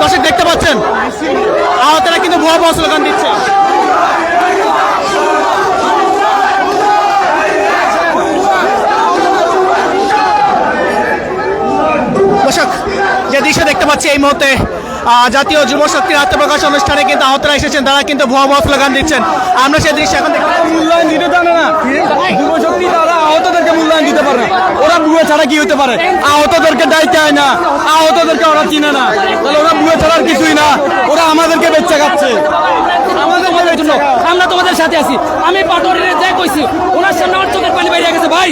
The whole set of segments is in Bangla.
দর্শক দেখতে পাচ্ছেন। আহতরা কিন্তু ভুয়া ভুয়া স্লোগান দিচ্ছে। দর্শক, যে দৃশ্য দেখতে পাচ্ছি এই মুহূর্তে জাতীয় যুব শক্তির আত্মপ্রকাশ অনুষ্ঠানে কিন্তু আহতরা এসেছেন, তারা কিন্তু ভুয়া ভুয়া স্লোগান দিচ্ছেন। আমরা সেই দৃশ্য এখন দেখতে না যুবশক্তি তারা আহতদেরকে মূল্যায়ন দিতে পারে। না ওরা বুয়ে ছাড়া কি হতে পারে? আহতদেরকে দায়িত্ব হয় না। আহতদেরকে ওরা চিনে না। তাহলে ওরা বুয়ে ছাড়া আর কিছুই না। ওরা আমাদেরকে বেচ্চা খাচ্ছে। আমরা তোমাদের সাথে আছি। আমি পাটোয়ারিরে যা কইছি, ওনার সামনে আমার চোখের পানি বাইরে গেছে। ভাই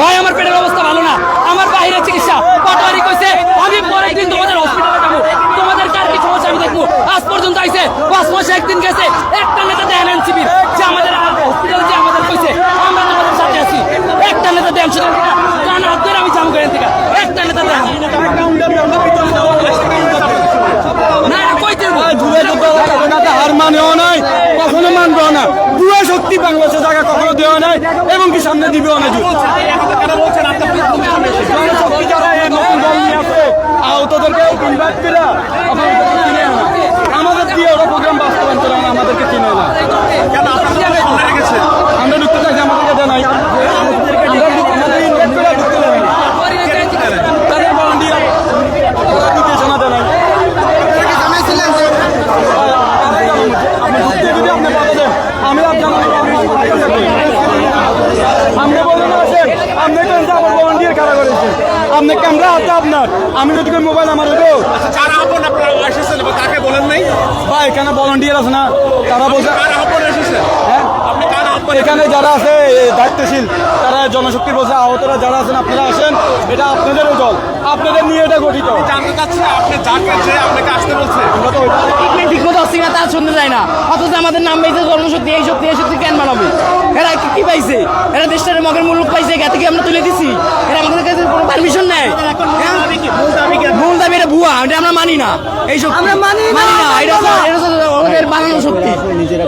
ভাই, আমার পেটের অবস্থা ভালো না। আমার বাইরে চিকিৎসা। পাটোয়ারি কইছে, আমি পরের দিন তোমাদের হসপিটালে যাব। তোমাদের কার কি সমস্যা আমি দেখব। আজ পর্যন্ত আইছে, পাঁচ মাসে একদিন গেছে। একটা নেতা দেন এনসিপির যে আমাদের হসপিটালে যে আমাদের কইছে আমরা তোমাদের সাথে আছি একটা নেতা দেন শুধু কান হাত ধরে আমি জাম করেন থেকে একটা নেতা দেন না কইতে জুয়ে যুদ্ধ না হার মানেও নাই কখনো মানবেও না বুয়ে বাংলাদেশের বাংলাদেশে জায়গা কখনো দেওয়া নাই এবং কি সামনে দিবে অনেক আহতদেরকে ইনভাইট করে আপনাদেরকে চিনে না আমাদের দিয়ে ওরা প্রোগ্রাম বাস্তবায়ন করে না আমাদেরকে চিনে না আমরা ঢুকতে চাইছি আমাদেরকে দেয় নাই আমরা ঢুক- আমাদের ইনভাইট করে ঢুকতে দেয় নাই তাদের volunteer নির্দেশনা দেয় নাই আপনি ঢুকতে যদি আপনি বাধা দেন আমি আপনার আপনি বলেন আসেন আপনি কেন আমার ভলান্টিয়ার কারা করেছেন আপনি ক্যামেরা আছে আপনার আমি যদি কোনো মোবাইল আমার হইব যারা আপন আপনারা এসেছেন এবং তাকে বলেন নাই ভাই এখানে ভলান্টিয়ার আছে না? তারা বলছে হ্যাঁ? এখানে যারা আছে দায়িত্বশীল তারা জনশক্তি বলছে আহতরা যারা আছেন আপনারা আসেন এটা আপনাদেরও দল। আপনাদের নিয়ে এটা গঠিত। জানতে চাচ্ছি আপনি যাকে আপনাকে আসতে বলছে? আমরা তো ঠিক মতো আসছি না তা শুনতে যায় না। অথচ আমাদের নাম পেয়েছে জনশক্তি এই শক্তি এই শক্তি কেন বানাবে এরা কি কি পাইছে? এরা দেশটার মগের মূল্য পাইছে গা থেকে আমরা তুলে দিছি। এরা আমাদের কাছে কোনো পারমিশন নেই। হ্যাঁ? দাবি এটা আমরা মানি না। এই শক্তি। আমরা মানি না এটা এটা ওদের বানানো শক্তি।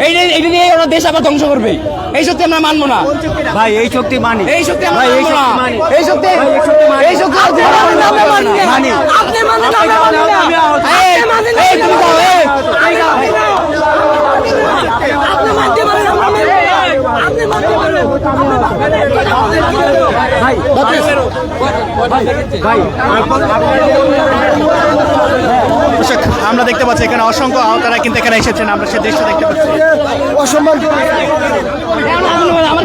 এইটা এইটা নিয়ে ওরা দেশ আবার ধ্বংস করবে। এই শক্তি আমরা মানবো না। ভাই এই শক্তি মানি। এই শক্তি আমরা মানবো না। এই শক্তি এই শক্তি মানি। আপনি মানেন আমরা মানি। না এই এই তুমি যাও এই তুমি যাও আপনি মানতে পারেন মানি আপনি মানতে পারেন দর্শক আমরা দেখতে পাচ্ছি এখানে অসংখ্য আওতারা কিন্তু এখানে এসেছেন আমরা সে দৃশ্য দেখতে পাচ্ছি অসম্মান আমার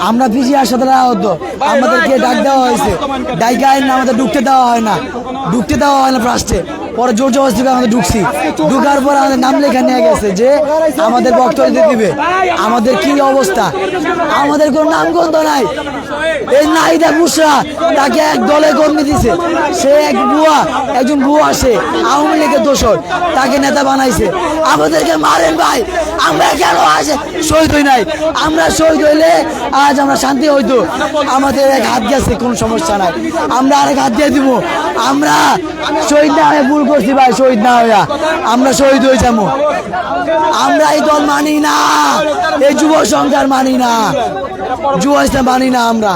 আমরা পিছিয়ে সাথে আহত আমাদেরকে ডাক দেওয়া হয়েছে। ডাইকে আইন আমাদের ঢুকতে দেওয়া হয় না। ঢুকতে দেওয়া হয় না ফার্স্টে পরে জোর জবরদস্তি করে আমাদের ঢুকছি। ঢুকার পর আমাদের নাম লেখা নিয়ে গেছে যে আমাদের বক্তব্য দিবে। আমাদের কি অবস্থা? আমাদের কোনো নামগন্ধ নাই। এই নাইদা মুসরা তাকে এক দলে কর্মী দিছে। সে এক বুয়া, একজন বুয়া সে আওয়ামী লীগের দোষর। তাকে নেতা বানাইছে। আমাদেরকে মারেন ভাই। আমরা কেন আসে শহীদ হই নাই? আমরা শহীদ হইলে আজ আমরা শান্তি হইতো। আমাদের এক হাত গেছে, কোনো সমস্যা নাই। আমরা আরেক হাত দিয়ে দিব। আমরা শহীদ না হয়ে ভুল করছি ভাই, শহীদ না হইয়া আমরা শহীদ হয়ে যাব। আমরা এই দল মানি না, এই যুব সংসার মানি না। যুব ইসলাম মানি না আমরা।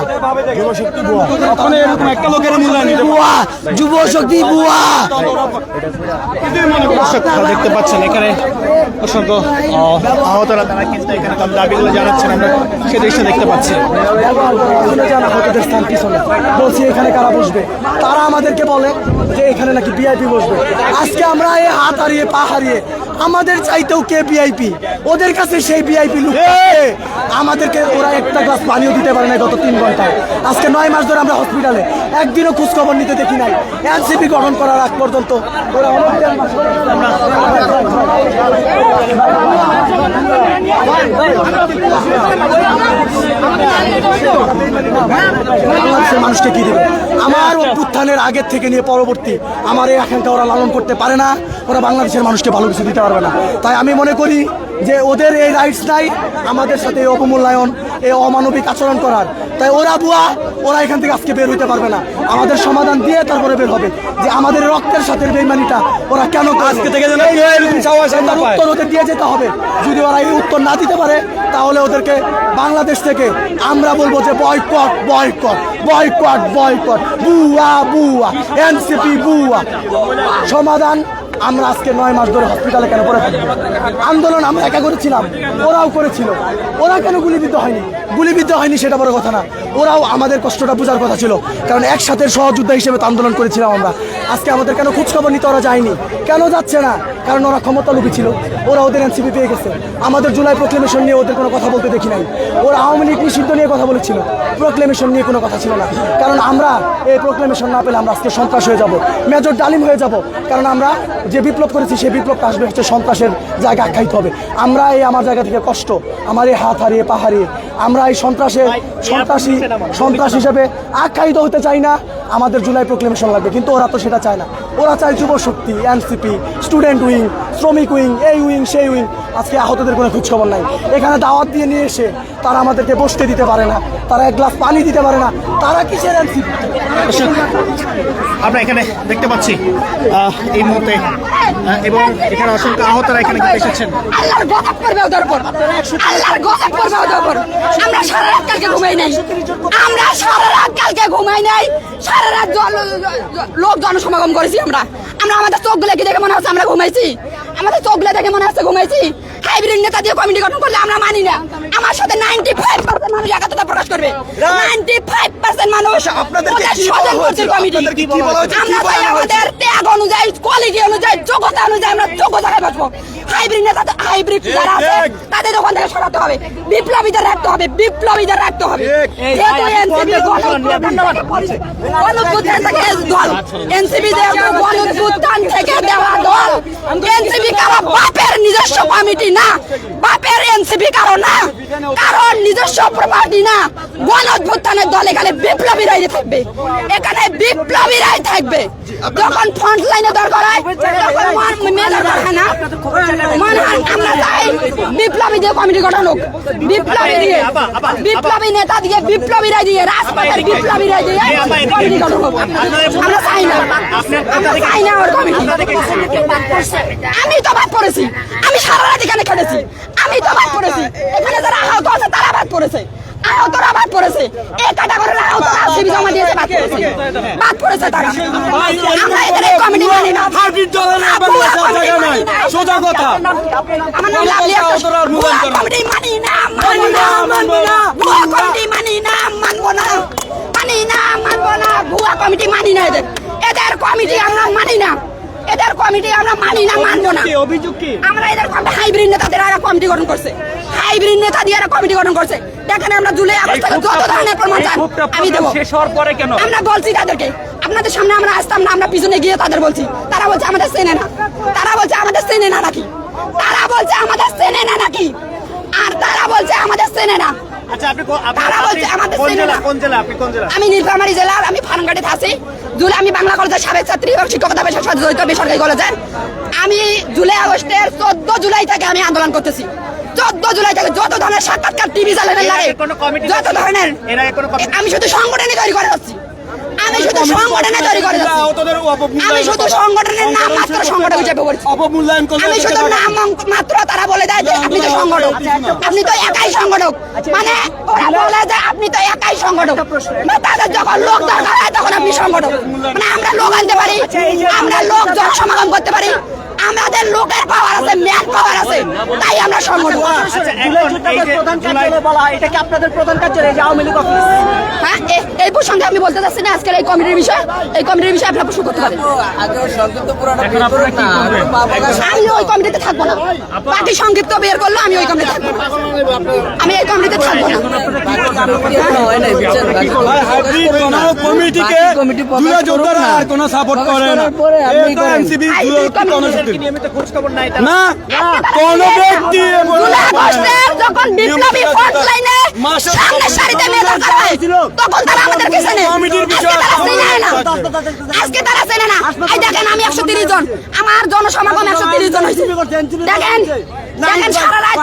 বুয়া যুব শক্তি বুয়া। দেখতে পাচ্ছেন এখানে অসংখ্য আহতরা তারা কিন্তু এখানে তাদের দাবিগুলো জানাচ্ছেন আমরা সেই দৃশ্য দেখতে পাচ্ছি। আহতদের স্থান পিছনে বলছি এখানে কারা বসবে? তারা আমাদেরকে বলে যে এখানে নাকি ভিআইপি বসবে। আজকে আমরা এই হাত হারিয়ে পা হারিয়ে আমাদের চাইতেও কে ভিআইপি ওদের কাছে সেই ভিআইপি লুক আমাদেরকে ওরা একটা গ্লাস পানিও দিতে পারে না গত তিন ঘন্টায়। আজকে নয় মাস ধরে আমরা হসপিটালে একদিনও খোঁজখবর নিতে দেখি নাই। এনসিপি গঠন করার আগ পর্যন্ত ওরা অনেক মানুষকে কি দেবে? আমার অভ্যুত্থানের আগের থেকে নিয়ে পরবর্তী আমার এই আকাঙ্ক্ষা ওরা লালন করতে পারে না, ওরা বাংলাদেশের মানুষকে ভালো কিছু দিতে পারবে না। তাই আমি মনে করি যে ওদের এই রাইটস নাই, আমাদের সাথে এই অবমূল্যায়ন, এই অমানবিক আচরণ করার তাই ওরা বুয়া ওরা এখান থেকে আজকে বের হইতে পারবে না। আমাদের সমাধান দিয়ে তারপরে বের হবে। যে আমাদের রক্তের সাথে বেইমানিটা ওরা কেন আজকে থেকে উত্তর ওদের দিয়ে যেতে হবে। যদি ওরা এই উত্তর না দিতে পারে তাহলে ওদেরকে বাংলাদেশ থেকে আমরা বলব যে বয়কট বয়কট বয়কট বয়কট বুয়া বুয়া এনসিপি বুয়া। সমাধান আমরা আজকে নয় মাস ধরে হসপিটালে কেন পড়ে থাকি? আন্দোলন আমরা একা করেছিলাম, ওরাও করেছিল। ওরা কেন গুলিবিদ্ধ হয়নি? গুলিবিদ্ধ হয়নি সেটা বড় কথা না। ওরাও আমাদের কষ্টটা বোঝার কথা ছিল। কারণ একসাথে সহযোদ্ধা হিসেবে আন্দোলন করেছিলাম আমরা। আজকে আমাদের কেন খোঁজখবর নিতে ওরা যায়নি? কেন যাচ্ছে না? কারণ ওরা ক্ষমতা লোভী ছিল। ওরা ওদের এনসিপি পেয়ে গেছে। আমাদের জুলাই প্রোক্লেমেশন নিয়ে ওদের কোনো কথা বলতে দেখি নাই। ওরা আওয়ামী লীগ নিষিদ্ধ নিয়ে কথা বলেছিল। প্রোক্লেমেশন নিয়ে কোনো কথা ছিল না। কারণ আমরা এই প্রোক্লেমেশন না পেলে আমরা আজকে সন্ত্রাস হয়ে যাব। মেজর ডালিম হয়ে যাব। কারণ আমরা যে বিপ্লব করেছি সেই বিপ্লবটা আসবে হচ্ছে সন্ত্রাসের জায়গা আখ্যায়িত হবে। আমরা এই আমার জায়গা থেকে কষ্ট আমার এই হাত হারিয়ে পা হারিয়ে আমরা এই সন্ত্রাসে সন্ত্রাসী সন্ত্রাস হিসেবে আখ্যায়িত হতে চাই না আমাদের জুলাই প্রোক্লেমেশন লাগবে। কিন্তু ওরা তো সেটা চায় না। ওরা চায় যুব শক্তি এনসিপি স্টুডেন্ট উইং শ্রমিক উইং এই উইং সেই উইং। আজকে আহতদের কোনো খোঁজখবর নাই। এখানে দাওয়াত দিয়ে নিয়ে এসে তারা আমাদেরকে বসতে দিতে পারে না। তারা এক গ্লাস পানি দিতে পারে না। তারা কিসের আমরা এখানে দেখতে পাচ্ছি এই মুহূর্তে এবং এখানে অসংখ্য আহতরা এখানে এসেছেন। আমরা সারা রাত কালকে ঘুমাই নাই। আমরা সারা রাত কালকে ঘুমাই নাই। সারা রাত লোক জনসমাগম করেছি আমরা। আমরা আমাদের চোখগুলো কি দেখে মনে হচ্ছে আমরা ঘুমাইছি? আমাদের চোখগুলো দেখে মনে হচ্ছে ঘুমাইছি। হাইব্রিড নেতা দিয়ে কমিটি গঠন করলে আমরা মানি না। আমার সাথে নাইনটি ফাইভ পার্সেন্ট মানুষ একাত্রতা প্রকাশ করবে। নাইনটি ফাইভ পার্সেন্ট মানুষ স্বজন কমিটি আমরা চাই আমাদের ত্যাগ অনুযায়ী কোয়ালিটি অনুযায়ী যোগ্যতা অনুযায়ী আমরা যোগ্যতায় বসবো। হাইব্রিড নেতা হাইব্রিড যারা আছে তাদের দোকান থেকে সরাতে হবে বিপ্লবীদের রাখতে হবে বিপ্লবীদের রাখতে হবে যেহেতু NCP গণঅভ্যুত্থান থেকে দল এনসিপি গণঅভ্যুত্থান থেকে দেওয়া দল এনসিপি কারও বাপের নিজস্ব কমিটি না বাপের এনসিপি কারও না নিজস্ব প্রপার্টি না দল এখানে বিপ্লবীরাই থাকবে এখানে বিপ্লবীরাই থাকবে যখন ফ্রন্ট লাইনে দরকার হয় তখন বিপ্লবী দিয়ে কমিটি গঠন হোক। বিপ্লবী দিয়ে, বিপ্লবী নেতা দিয়ে বিপ্লবীরা দিয়ে, রাজপথের বিপ্লবীরা দিয়ে কমিটি গঠন হোক। আমরা চাই না, আমরা চাই না ওর কমিটি। আমি তো বাদ পড়েছি। আমি সারা রাত এখানে খেটেছি। আমি তো বাদ পড়েছি। এখানে যারা আহত আছে তারা বাদ পড়েছে। আহতরা বাদ পড়েছে এই ক্যাটাগরির আহতরা সিবি জমা দিয়েছে বাদ পড়েছে বাদ পড়েছে তারা আমরা এদের এই কমিটি মানি না হাইব্রিড দলের না বাসার কমিটি। মানি না। সোজা কথা। আমার নাম লাভলি। আহতরা আর মূল্যায়ন করবে। কমিটি মানি না, মানবো না, মানবো না। ভুয়া কমিটি মানি না, মানবো না। মানি না, মানবো না। ভুয়া কমিটি মানি না এদের। এদের কমিটি আমরা মানি না এদের কমিটি আমরা মানি না মানবো না অভিযোগ কি আমরা এদের কমিটি হাইব্রিড নেতাদের এরা কমিটি গঠন করছে হাইব্রিড নেতা দিয়ে এরা কমিটি গঠন করছে দেখেন আমরা জুলাই আগস্ট থেকে যত ধরনের প্রমাণ চান আমি দেবো। শেষ হওয়ার পরে কেন? আমরা বলছি তাদেরকে আপনাদের সামনে আমরা আসতাম না আমরা পিছনে গিয়ে তাদের বলছি। তারা বলছে আমাদের চেনে না। তারা বলছে আমাদের চেনে না নাকি? তারা বলছে আমাদের চেনে না নাকি? আর তারা বলছে আমাদের চেনে না। আচ্ছা আপনি কো- আপনি- তারা বলছে আপনি আমাদের কোন চেনে জেলা না। কোন জেলা আপনি কোন জেলা? আমি নীলফামারী জেলার আমি ফার্মগাড়িতে আছি জুলাই আমি বাংলা কলেজের সাবেক ছাত্রী এবং শিক্ষকতা পেশার সাথে জড়িত বেসরকারি কলেজের। আমি জুলাই আগস্টের চোদ্দ জুলাই থেকে আমি আন্দোলন করতেছি। চোদ্দ জুলাই থেকে যত ধরনের সাক্ষাৎকার টিভি লাগে যত ধরনের আমি শুধু সংগঠনে তৈরি করে যাচ্ছি। আমি শুধু সংগঠনে তৈরি করে যাচ্ছি। আহতদের অপমূল্যায়ন আমি শুধু সংগঠনের নাম মাত্র সংগঠন হিসেবে বলছি আমি শুধু নাম মাত্র তারা বলে দেয় যে আপনি তো সংগঠক। আপনি তো একাই সংগঠক। মানে ওরা বলে যে আপনি তো একাই সংগঠক। তাদের যখন লোক দরকার হয় তখন আপনি সংগঠক। মানে আমরা লোক আনতে পারি। আমরা লোক জন সমাগম করতে পারি। আমাদের আমাদের লোকের পাওয়ার আছে ম্যান পাওয়ার আছে তাই আমরা সংগঠন হ্যাঁ এই প্রসঙ্গে আমি বলতে চাচ্ছি না আজকের এই কমিটির বিষয়। এই কমিটির বিষয়ে আপনারা প্রশ্ন করতে পারেন। আমি ওই কমিটিতে থাকব না। পার্টি সংক্ষিপ্ত বের করল আমি ওই কমিটিতে থাকব না। আমি এই কমিটিতে থাকব না। কমিটিকে জুলাই যোদ্ধারা আর কোনো সাপোর্ট করে না। এটা আগস্টের যখন বিপ্লবী ফ্রন্ট লাইনে সামনের সারিতে মেয়ে দরকার হয় তখন তারা আমাদের কমিটির আজকে তারা চেনে আজকে তারা চেনে না। এই দেখেন আমি একশো তিরিশ জন। আমার জনসমাগম একশো তিরিশ জন হয়েছে। দেখেন দেখেন সারা রাত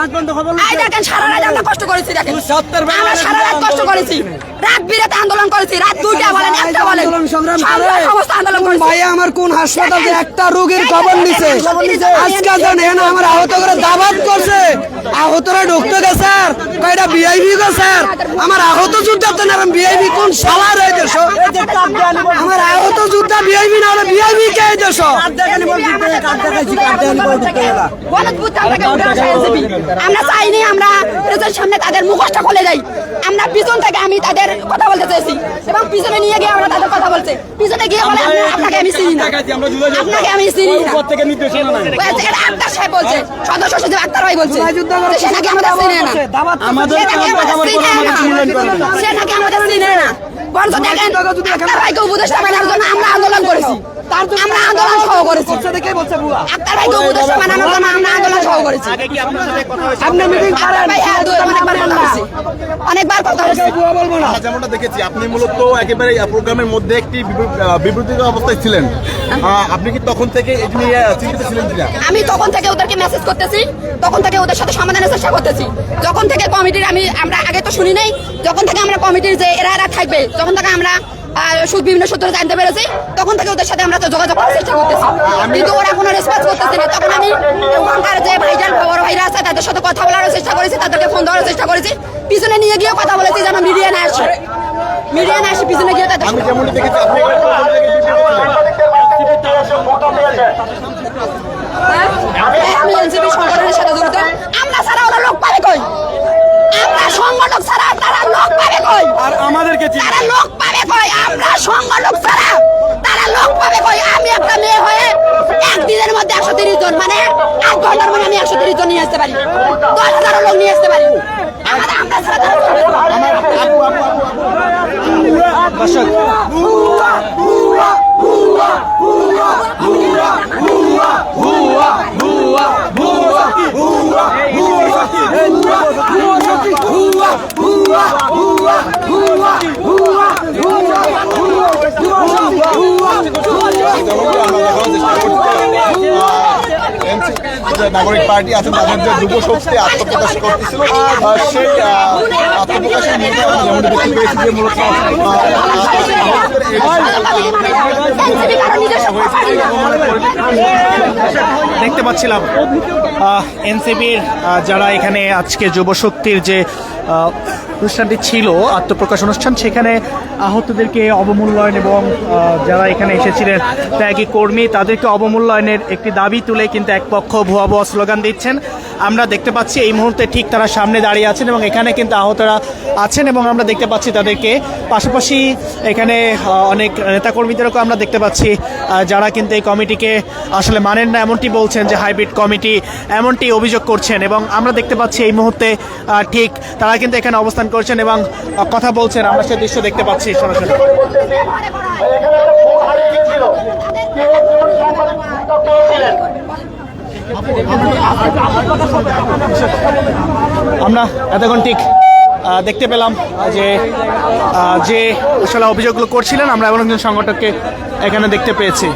এই দেখেন সারা রাত আমরা কষ্ট করেছি দেখেন। আমরা সারা রাত কষ্ট করেছি। রাত বিরাতে আন্দোলন করেছি রাত সংগ্রাম করে। ভাই আমার কোন হাসপাতালে একটা রোগীর খবর নিছে? আজকে জানেন আমার আহত করে দাবাত করছে। আহতরা ঢুকতে গেছে স্যার। কয়টা বিআইবি গো স্যার? আমার আহত যোদ্ধা তো না বিআইবি কোন শালা রে দেশ? আমার আহত যোদ্ধা বিআইবি না হলে কে দেশ? আমরা চাইনি আমরা সামনে তাদের মুখোশটা খুলে যাই আমরা পিছন থেকে আমি তাদের কথা বলতে চাইছি এবং পিছনে নিয়ে গিয়ে আমরা তাদের কথা বলছে পিছনে গিয়ে বলে আপনাকে আমি চিনি না। আমরা জুলাই যোদ্ধা আপনাকে আমি চিনি না। উপর থেকে নির্দেশনা নাই। এটা আক্তার সাহেব বলছে সদস্য সচিব আক্তার ভাই বলছে সে নাকি আমাদের চিনে না। আমাদের সে নাকি আমরা আমাদের খবর চিনে করে আমাদের মূল্যায়ন করে না না। সে নাকি আমাদের চিনে না। বরঞ্চ দেখেন আক্তার ভাইকে উপদেষ্টা বানানোর জন্য আমরা আন্দোলন করেছি। আমরা আন্দোলন সহ করেছি। আক্তার ভাইকে উপদেষ্টা বানানোর জন্য আমরা আন্দোলন সহ করেছি। আক্তার ভাই হ্যাঁ দুই অনেকবার কথা হয়েছে। অনেকবার কথা হয়েছে। আমরা যেমনটা দেখেছি আপনি মূলত একেবারে প্রোগ্রামের মধ্যে একটি বিবৃ- অবস্থায় ছিলেন। আপনি কি তখন থেকে এটি নিয়ে চিন্তিত ছিলেন কিনা? আমি তখন থেকে ওদেরকে মেসেজ করতেছি তখন থেকে ওদের সাথে সমাধানের চেষ্টা করতেছি। যখন থেকে কমিটির আমি আমরা আগে তো শুনি নাই যখন থেকে আমরা কমিটির যে এরা এরা থাকবে তখন থেকে আমরা বিভিন্ন সূত্রে জানতে পেরেছি তখন থেকে ওদের সাথে আমরা যোগাযোগ করার চেষ্টা করতেছি। কিন্তু ওরা কোনো রেসপন্স করতেছে না। তখন আমি ওখানকার যে ভাইজান বড় ভাইরা আছে তাদের সাথে কথা বলার চেষ্টা করেছি তাদেরকে ফোন দেওয়ার চেষ্টা করেছি। পিছনে নিয়ে গিয়ে কথা বলেছি যেন মিডিয়া না আসে। মিডিয়া না আসে পিছনে গিয়ে তাদের। হ্যাঁ, আমি এনসিপি সংগঠনের সাথে জড়িত আমরা ছাড়া ওরা লোক পাবে কই? আমরা সংগঠক ছাড়া তারা লোক পাবে কই আর আমাদেরকে চিনি তারা লোক পাবে কই আমরা সংগঠক ছাড়া তারা লোক পাবে কই আমি একটা মেয়ে হয়ে একদিনের মধ্যে একশো তিরিশ জন মানে আট ঘণ্টার মানে আমি একশো তিরিশ জন নিয়ে আসতে পারি দশ হাজার লোক নিয়ে আসতে পারি আমরা আমরা ছাড়া তারা। দর্শক যেমনটি আমরা দেখানোর চেষ্টা করছি আহ, নাগরিক পার্টি আছে, তাদের যে যুব শক্তি আত্মপ্রকাশ করতেছিল সেই আত্মপ্রকাশের যেমনটি মূলত। দেখতে পাচ্ছিলাম এনসিপির যারা এখানে আজকে যুবশক্তির যে অনুষ্ঠানটি ছিল, আত্মপ্রকাশ অনুষ্ঠান। সেখানে আহতদেরকে অবমূল্যায়ন এবং যারা এখানে এসেছিলেন ত্যাগী কর্মী, তাদেরকে অবমূল্যায়নের একটি দাবি তুলে কিন্তু এক পক্ষ ভুয়া ভুয়া স্লোগান দিচ্ছেন। আমরা দেখতে পাচ্ছি এই মুহূর্তে ঠিক তারা সামনে দাঁড়িয়ে আছেন এবং এখানে কিন্তু আহতরা আছেন এবং আমরা দেখতে পাচ্ছি তাদেরকে। পাশাপাশি এখানে অনেক নেতাকর্মীদেরকেও আমরা দেখতে পাচ্ছি যারা কিন্তু এই কমিটিকে আসলে মানেন না। এমনটি বলছেন যে হাইব্রিড কমিটি এমনটি অভিযোগ করছেন এবং আমরা দেখতে পাচ্ছি এই মুহূর্তে ঠিক তারা কিন্তু এখানে অবস্থান করছেন এবং কথা বলছেন, আমরা সে দৃশ্য দেখতে পাচ্ছি সরাসরি। আমরা এতক্ষণ ঠিক দেখতে পেলাম যে যে আসলে অভিযোগগুলো করছিলেন, আমরা এমন একজন সংগঠককে এখানে দেখতে পেয়েছি।